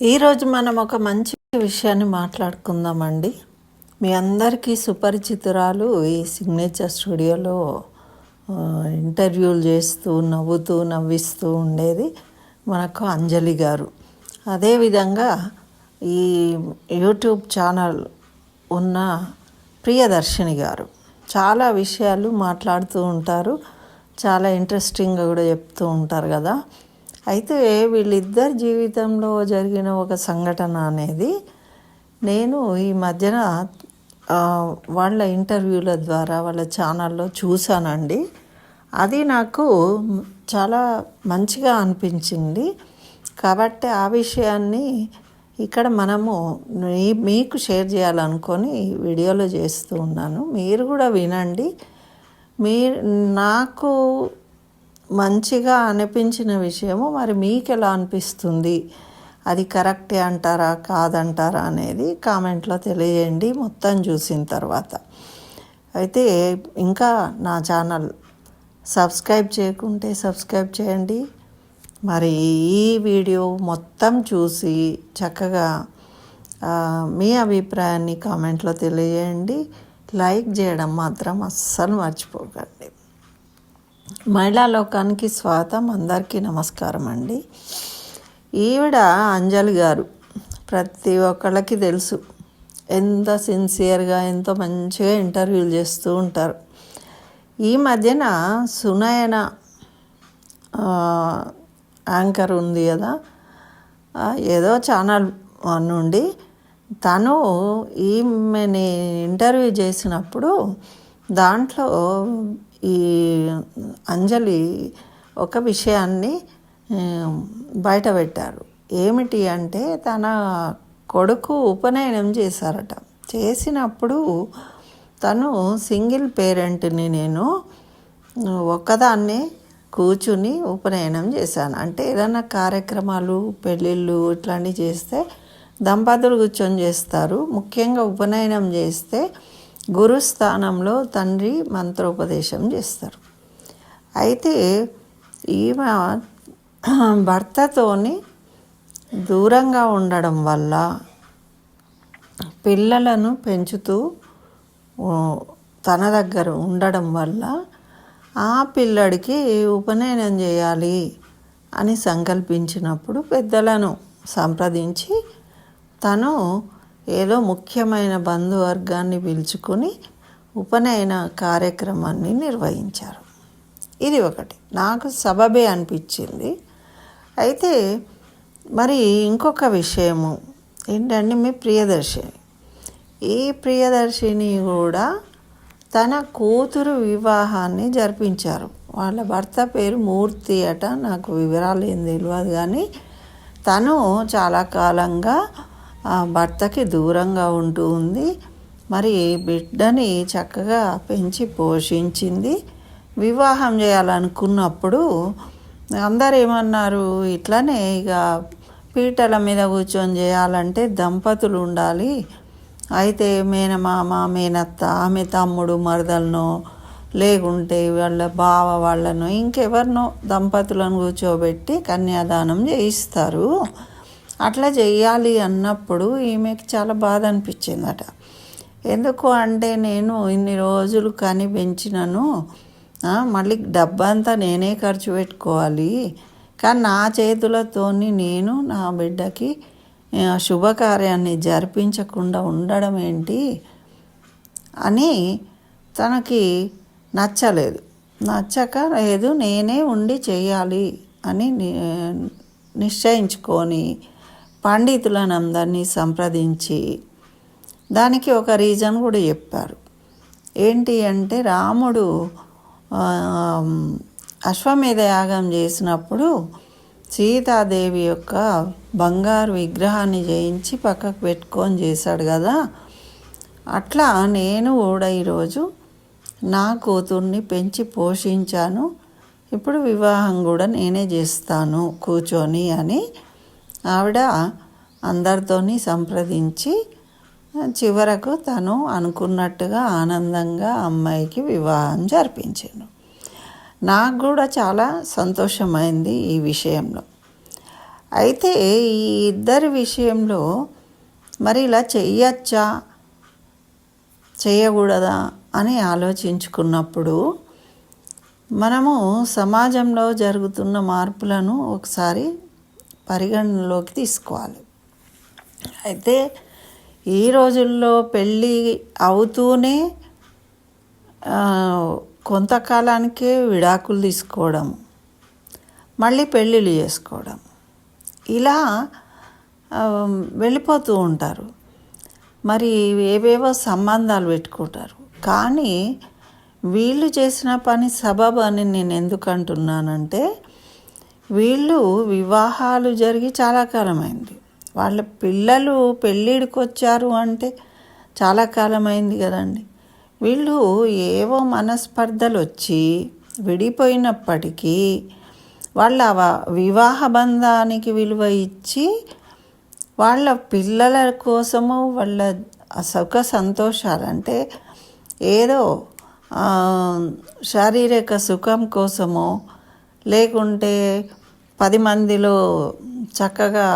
ఈరోజు మనం ఒక మంచి విషయాన్ని మాట్లాడుకుందామండి. మీ అందరికీ సుపరిచితురాలు ఈ సిగ్నేచర్ స్టూడియోలో ఇంటర్వ్యూలు చేస్తూ నవ్వుతూ నవ్విస్తూ ఉండేది మనకు అంజలి గారు. అదేవిధంగా ఈ యూట్యూబ్ ఛానల్ ఉన్న ప్రియదర్శిని గారు చాలా విషయాలు మాట్లాడుతూ ఉంటారు. చాలా ఇంట్రెస్టింగ్గా కూడా చెప్తూ ఉంటారు కదా. అయితే వీళ్ళిద్దరి జీవితంలో జరిగిన ఒక సంఘటన అనేది నేను ఈ మధ్యన వాళ్ళ ఇంటర్వ్యూల ద్వారా వాళ్ళ ఛానల్లో చూశానండి. అది నాకు చాలా మంచిగా అనిపించింది. కాబట్టి ఆ విషయాన్ని ఇక్కడ మనము మీకు షేర్ చేయాలనుకొని వీడియోలో చేస్తూ ఉన్నాను. మీరు కూడా వినండి. మీ నాకు మంచిగా అనిపించిన విషయము మరి మీకు ఎలా అనిపిస్తుంది? అది కరెక్టే అంటారా? కాదంటారా? అనేది కామెంట్లో తెలియజేయండి మొత్తం చూసిన తర్వాత. అయితే ఇంకా నా ఛానల్ సబ్స్క్రైబ్ చేయకుంటే సబ్స్క్రైబ్ చేయండి. మరి ఈ వీడియో మొత్తం చూసి చక్కగా మీ అభిప్రాయాన్ని కామెంట్లో తెలియజేయండి లైక్ చేయడం మాత్రం అస్సలు మర్చిపోకండి. మహిళా లోకానికి స్వాగతం అందరికీ నమస్కారం అండి. ఈవిడ అంజలి గారు ప్రతి ఒక్కళ్ళకి తెలుసు. ఎంత సిన్సియర్గా ఎంతో మంచిగా ఇంటర్వ్యూలు చేస్తూ ఉంటారు. ఈ మధ్యన సునయన యాంకర్ ఉంది కదా. ఏదో ఛానల్ నుండి తను ఈమెని ఇంటర్వ్యూ చేసినప్పుడు దాంట్లో ఈ అంజలి ఒక విషయాన్ని బయట పెట్టారు. ఏమిటి అంటే తన కొడుకు ఉపనయనం చేశారట. చేసినప్పుడు తను సింగిల్ పేరెంట్ని నేను ఒక్కదాన్నే కూర్చుని ఉపనయనం చేశాను. అంటే ఏదైనా కార్యక్రమాలు పెళ్ళిళ్ళు ఇట్లాంటివి చేస్తే దంపతులు కూర్చొని చేస్తారు. ముఖ్యంగా ఉపనయనం చేస్తే గురుస్థానంలో తండ్రి మంత్రోపదేశం చేస్తారు. అయితే ఈమె భర్తతోని దూరంగా ఉండడం వల్ల పిల్లలను పెంచుతూ తన దగ్గర ఉండడం వల్ల ఆ పిల్లడికి ఉపనయనం చేయాలి అని సంకల్పించినప్పుడు పెద్దలను సంప్రదించి తను ఏదో ముఖ్యమైన బంధువర్గాన్ని పిలుచుకొని ఉపనయన కార్యక్రమాన్ని నిర్వహించారు. ఇది ఒకటి. నాకు సబబే అనిపించింది. అయితే మరి ఇంకొక విషయము ఏంటంటే మీ ప్రియదర్శిని. ఈ ప్రియదర్శిని కూడా తన కూతురు వివాహాన్ని జరిపించారు. వాళ్ళ భర్త పేరు మూర్తి అట నాకు వివరాలు ఏం తెలియదు కానీ తను చాలా కాలంగా ఆ భర్తకి దూరంగా ఉంటూ ఉంది. మరి బిడ్డని చక్కగా పెంచి పోషించింది. వివాహం చేయాలనుకున్నప్పుడు అందరు ఏమన్నారు ఇట్లనే ఇక పీటల మీద కూర్చొని చేయాలంటే దంపతులు ఉండాలి. అయితే మేనమామ మేనత్త ఆమె తమ్ముడు మరదలను లేకుంటే వాళ్ళ బావ వాళ్ళను ఇంకెవరినో దంపతులను కూర్చోబెట్టి కన్యాదానం చేయిస్తారు. అట్లా చేయాలి అన్నప్పుడు ఈమెకి చాలా బాధ అనిపించిందట. ఎందుకు అంటే నేను ఇన్ని రోజులు కని పెంచినను మళ్ళీ డబ్బంతా నేనే ఖర్చు పెట్టుకోవాలి. కానీ నా చేతులతోని నేను నా బిడ్డకి శుభకార్యాన్ని జరిపించకుండా ఉండడం ఏంటి అని తనకి నచ్చలేదు. నచ్చక లేదు నేనే ఉండి చేయాలి అని ని- నిశ్చయించుకొని పండితులను అందరినీ సంప్రదించి దానికి ఒక రీజన్ కూడా చెప్పారు. ఏంటి అంటే రాముడు అశ్వమేధ యాగం చేసినప్పుడు సీతాదేవి యొక్క బంగారు విగ్రహాన్ని చేయించి పక్కకు పెట్టుకొని చేశాడు కదా. అట్లా నేను కూడా ఈరోజు నా కూతుర్ని పెంచి పోషించాను. ఇప్పుడు వివాహం కూడా నేనే చేస్తాను కూర్చొని అని ఆవిడ అందరితోని సంప్రదించి చివరకు తను అనుకున్నట్టుగా ఆనందంగా అమ్మాయికి వివాహం జరిపించాను నాకు కూడా చాలా సంతోషమైంది ఈ విషయంలో. అయితే ఈ ఇద్దరి విషయంలో మరి ఇలా చెయ్యొచ్చా? చేయకూడదా అని ఆలోచించుకున్నప్పుడు మనము సమాజంలో జరుగుతున్న మార్పులను ఒకసారి పరిగణనలోకి తీసుకోవాలి. అయితే ఈ రోజుల్లో పెళ్ళి అవుతూనే కొంతకాలానికే విడాకులు తీసుకోవడం మళ్ళీ పెళ్ళిళ్ళు చేసుకోవడం. ఇలా వెళ్ళిపోతూ ఉంటారు. మరి ఏవేవో సంబంధాలు పెట్టుకుంటారు. కానీ వీళ్ళు చేసిన పని సబబు అని నేను ఎందుకు అంటున్నానంటే వీళ్ళు వివాహాలు జరిగి చాలా కాలమైంది. వాళ్ళ పిల్లలు పెళ్ళిడికి వచ్చారు అంటే చాలా కాలమైంది కదండి. వీళ్ళు ఏవో మనస్పర్ధలు వచ్చి విడిపోయినప్పటికీ వాళ్ళ వివాహ బంధానికి విలువ ఇచ్చి వాళ్ళ పిల్లల కోసము వాళ్ళ సుఖ సంతోషాలు అంటే ఏదో శారీరక సుఖం కోసమో లేకుంటే పది మందిలో చక్కగా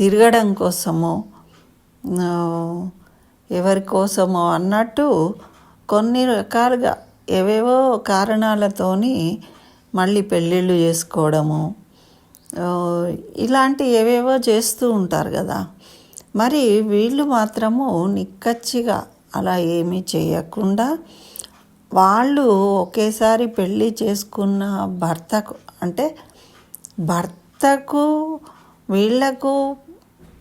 తిరగడం కోసమో ఎవరి కోసమో అన్నట్టు కొన్ని రకాలుగా ఏవేవో కారణాలతోని మళ్ళీ పెళ్ళిళ్ళు చేసుకోవడము ఇలాంటి ఏవేవో చేస్తూ ఉంటారు కదా. మరి వీళ్ళు మాత్రము నిక్కచ్చిగా అలా ఏమీ చేయకుండా వాళ్ళు ఒకేసారి పెళ్ళి చేసుకున్న భర్తకు అంటే భర్తకు వీళ్ళకు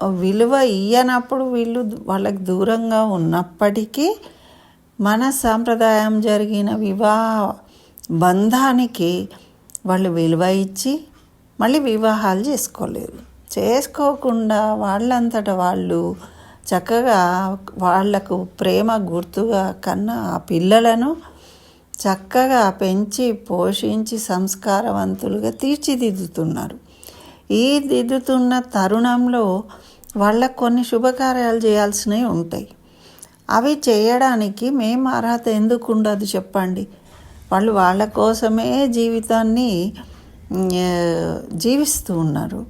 విలువ ఇయ్యనప్పుడు వీళ్ళు వాళ్ళకి దూరంగా ఉన్నప్పటికీ మన సాంప్రదాయం జరిగిన వివాహ బంధానికి వాళ్ళు విలువ ఇచ్చి మళ్ళీ వివాహాలు చేసుకోలేదు. చేసుకోకుండా వాళ్ళంతట వాళ్ళు చక్కగా వాళ్ళకు ప్రేమ గుర్తుగా కన్నా ఆ పిల్లలను చక్కగా పెంచి పోషించి సంస్కారవంతులుగా తీర్చిదిద్దుతున్నారు. ఈ దిద్దుతున్న తరుణంలో వాళ్ళకు కొన్ని శుభకార్యాలు చేయాల్సినవి ఉంటాయి. అవి చేయడానికి మేము అర్హత ఎందుకు ఉండదు చెప్పండి. వాళ్ళు వాళ్ళ కోసమే జీవితాన్ని జీవిస్తూ ఉన్నారు.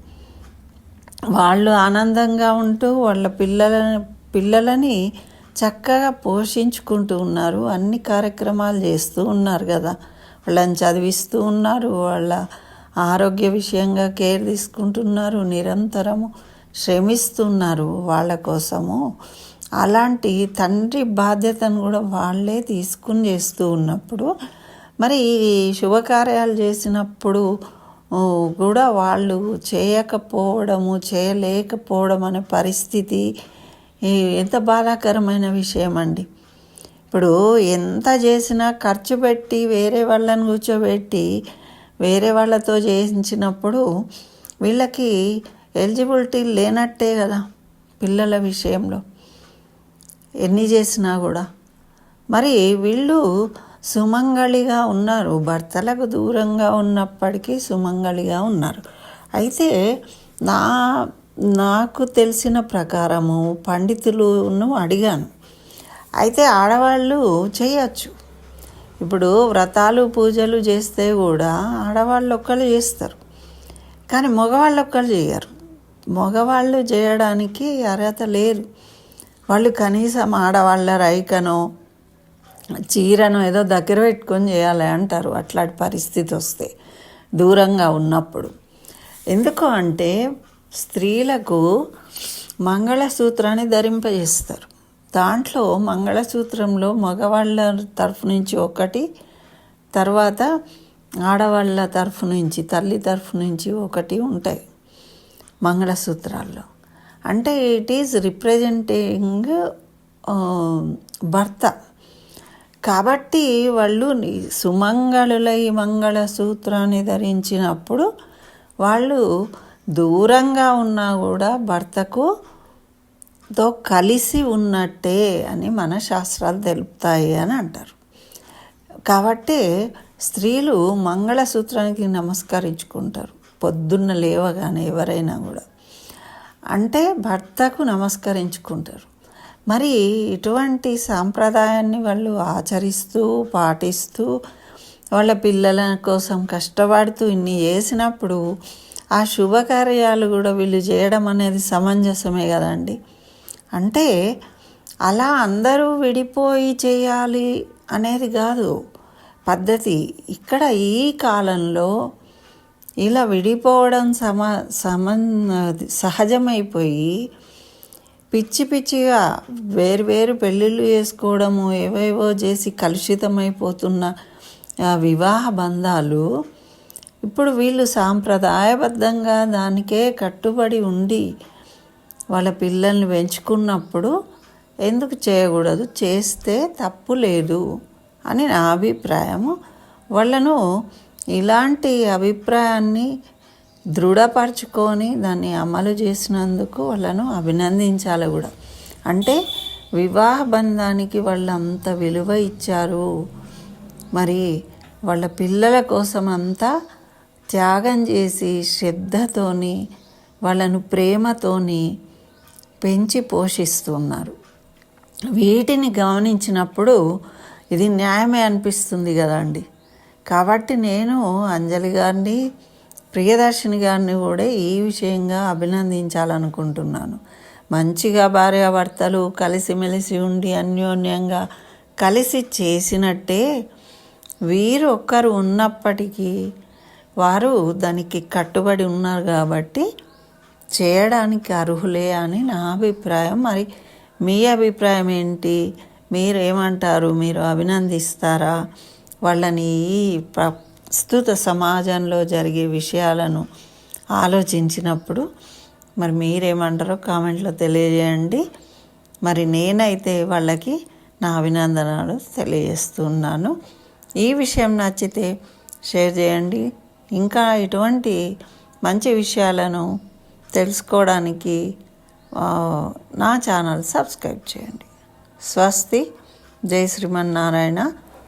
వాళ్ళు ఆనందంగా ఉంటూ వాళ్ళ పిల్లల పిల్లలని చక్కగా పోషించుకుంటూ ఉన్నారు. అన్ని కార్యక్రమాలు చేస్తూ ఉన్నారు కదా. వాళ్ళని చదివిస్తూ ఉన్నారు. వాళ్ళ ఆరోగ్య విషయంగా కేర్ తీసుకుంటున్నారు. నిరంతరము శ్రమిస్తున్నారు వాళ్ళ కోసము. అలాంటి తండ్రి బాధ్యతను కూడా వాళ్ళే తీసుకుని చేస్తూ ఉన్నప్పుడు మరి ఈ శుభకార్యాలు చేసినప్పుడు కూడా వాళ్ళు చేయకపోవడము చేయలేకపోవడం అనే పరిస్థితి ఎంత బాధాకరమైన విషయం అండి ఇప్పుడు ఎంత చేసినా ఖర్చు పెట్టి వేరే వాళ్ళని కూర్చోబెట్టి వేరే వాళ్ళతో చేయించినప్పుడు వీళ్ళకి ఎలిజిబిలిటీ లేనట్టే కదా పిల్లల విషయంలో. ఎన్ని చేసినా కూడా. మరి వీళ్ళు సుమంగళిగా ఉన్నారు. భర్తలకు దూరంగా ఉన్నప్పటికీ సుమంగళిగా ఉన్నారు. అయితే నా నాకు తెలిసిన ప్రకారము పండితులను అడిగాను. అయితే ఆడవాళ్ళు చేయొచ్చు. ఇప్పుడు వ్రతాలు పూజలు చేస్తే కూడా ఆడవాళ్ళు ఒక్కళ్ళు చేస్తారు. కానీ మగవాళ్ళు ఒక్కళ్ళు చేయరు. మగవాళ్ళు చేయడానికి అర్హత లేదు వాళ్ళు కనీసం ఆడవాళ్ళ రైకనో చీరను ఏదో దగ్గర పెట్టుకొని చేయాలి అంటారు. అట్లాంటి పరిస్థితి వస్తే దూరంగా ఉన్నప్పుడు. ఎందుకు అంటే స్త్రీలకు మంగళసూత్రాన్ని ధరింపజేస్తారు. దాంట్లో మంగళసూత్రంలో మగవాళ్ళ తరఫు నుంచి ఒకటి తర్వాత ఆడవాళ్ళ తరఫు నుంచి తల్లి తరఫు నుంచి ఒకటి ఉంటాయి. మంగళసూత్రాల్లో. అంటే ఇట్ ఈజ్ రిప్రజెంటింగ్ భర్త. కాబట్టి వాళ్ళు సుమంగళులై మంగళసూత్రాన్ని ధరించినప్పుడు వాళ్ళు దూరంగా ఉన్నా కూడా భర్తకు తో కలిసి ఉన్నట్టే అని మన శాస్త్రాలు తెలుపుతాయి అని అంటారు. కాబట్టి స్త్రీలు మంగళసూత్రానికి నమస్కరించుకుంటారు. పొద్దున్న లేవగానే ఎవరైనా కూడా. అంటే భర్తకు నమస్కరించుకుంటారు. మరి ఇటువంటి సాంప్రదాయాన్ని వాళ్ళు ఆచరిస్తూ పాటిస్తూ వాళ్ళ పిల్లల కోసం కష్టపడుతూ ఇన్ని చేసినప్పుడు ఆ శుభకార్యాలు కూడా వీళ్ళు చేయడం అనేది సమంజసమే కదండి. అంటే అలా అందరూ విడిపోయి చేయాలి అనేది కాదు. పద్ధతి. ఇక్కడ ఈ కాలంలో ఇలా విడిపోవడం సమ సమన్ సహజమైపోయి పిచ్చి పిచ్చిగా వేరు పెళ్ళిళ్ళు చేసుకోవడము ఏవేవో చేసి కలుషితమైపోతున్న వివాహ బంధాలు ఇప్పుడు వీళ్ళు సాంప్రదాయబద్ధంగా దానికే కట్టుబడి ఉండి వాళ్ళ పిల్లల్ని పెంచుకున్నప్పుడు ఎందుకు చేయకూడదు? చేస్తే తప్పు లేదు అని నా అభిప్రాయము. వాళ్ళను ఇలాంటి అభిప్రాయాన్ని దృఢపరచుకొని దాన్ని అమలు చేసినందుకు వాళ్ళను అభినందించాలి కూడా. అంటే వివాహ బంధానికి వాళ్ళు అంత విలువ ఇచ్చారు. మరి వాళ్ళ పిల్లల కోసం అంతా త్యాగం చేసి శ్రద్ధతోని వాళ్ళను ప్రేమతోని పెంచి పోషిస్తున్నారు వీటిని గమనించినప్పుడు ఇది న్యాయమే అనిపిస్తుంది కదండి. కాబట్టి నేను అంజలి గారిని ప్రియదర్శిని గారిని కూడా ఈ విషయంగా అభినందించాలనుకుంటున్నాను. మంచిగా భార్యాభర్తలు కలిసిమెలిసి ఉండి అన్యోన్యంగా కలిసి చేసినట్టే వీరు ఒక్కరు ఉన్నప్పటికీ వారు దానికి కట్టుబడి ఉన్నారు కాబట్టి చేయడానికి అర్హులే అని నా అభిప్రాయం. మరి మీ అభిప్రాయం ఏంటి? మీరు ఏమంటారు మీరు అభినందిస్తారా? వాళ్ళని ఈ ప్రస్తుత సమాజంలో జరిగే విషయాలను ఆలోచించినప్పుడు మరి మీరేమంటారో కామెంట్లో తెలియజేయండి. మరి నేనైతే వాళ్ళకి నా అభినందనలు తెలియజేస్తున్నాను. ఈ విషయం నచ్చితే షేర్ చేయండి. ఇంకా ఇటువంటి మంచి విషయాలను తెలుసుకోవడానికి నా ఛానల్ సబ్స్క్రైబ్ చేయండి. స్వస్తి. జై శ్రీమన్నారాయణ.